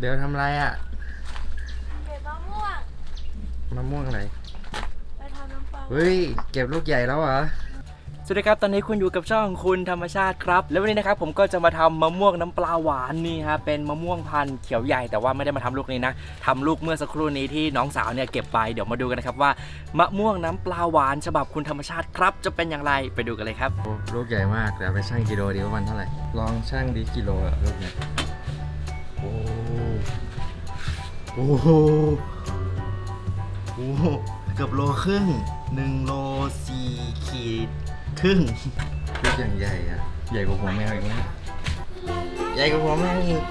เบลทำไรอะเก็บมะม่วงมะม่วงอะไรไปทำน้ำปลาเฮ้ย เก็บลูกใหญ่แล้วเหรอ สวัสดีครับ ตอนนี้คุณอยู่กับช่องคุณธรรมชาติครับ แล้ววันนี้นะครับผมก็จะมาทำมะม่วงน้ำปลาหวานนี่ฮะ เป็นมะม่วงพันธุ์เขียวใหญ่แต่ว่าไม่ได้มาทำลูกนี้นะทำลูกเมื่อสักครู่นี้ที่น้องสาวเนี่ยเก็บไป เดี๋ยวมาดูกันนะครับว่ามะม่วงน้ำปลาหวานฉบับคุณธรรมชาติครับจะเป็นอย่างไรไปดูกันเลยครับ โอ้ลูกใหญ่มากเดี๋ยวไปชั่งกิโลดีว่ามันเท่าไหร่ ลองชั่งดีกิโลอะลูกเนี่ย อ้โหโอ้โหเกือบโลครึ่งหนึ่งโลสี่ขีดครึ่งลูกอย่างใหญ่อะใหญ่กว่าหัวแมวอีกไหมใหญ่กว่าหัวแมวอีก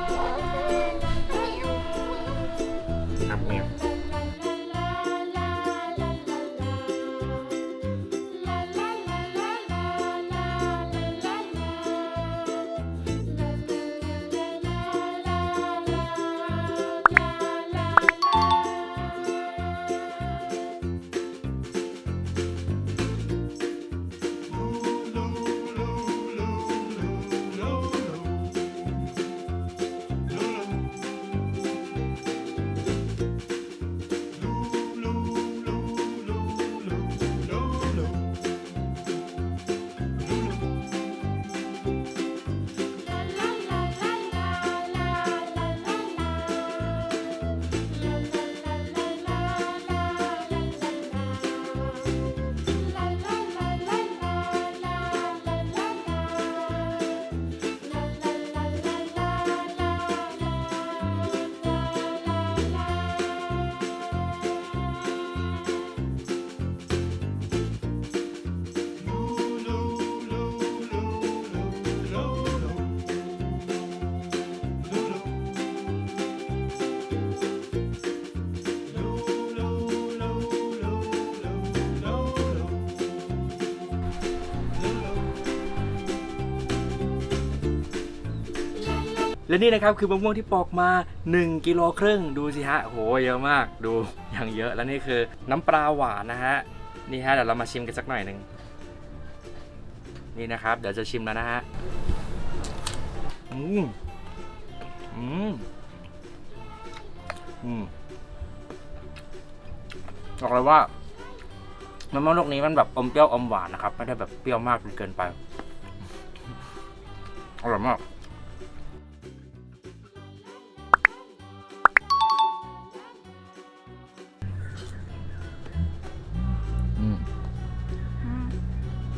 และนี่นะครับคือมะม่วงที่ปอกมา 1กิโลครึ่งดูสิฮะโหเยอะมากดูอย่างเยอะแล้วนี่คือน้ำปลาหวานนะฮะนี่ฮะเดี๋ยวเรามาชิมกันสักหน่อยหนึ่งนี่นะครับ เดี๋ยวจะชิมแล้วนะฮะอืมอืมอืมบอกเลยว่าน้ำมันลูกนี้มันแบบอมเปรี้ยวอมหวานนะครับ ไม่ได้แบบเปรี้ยวมากจนเกินไปอร่อยมาก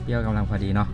เปรี้ยวกำลังพอดีเนาะ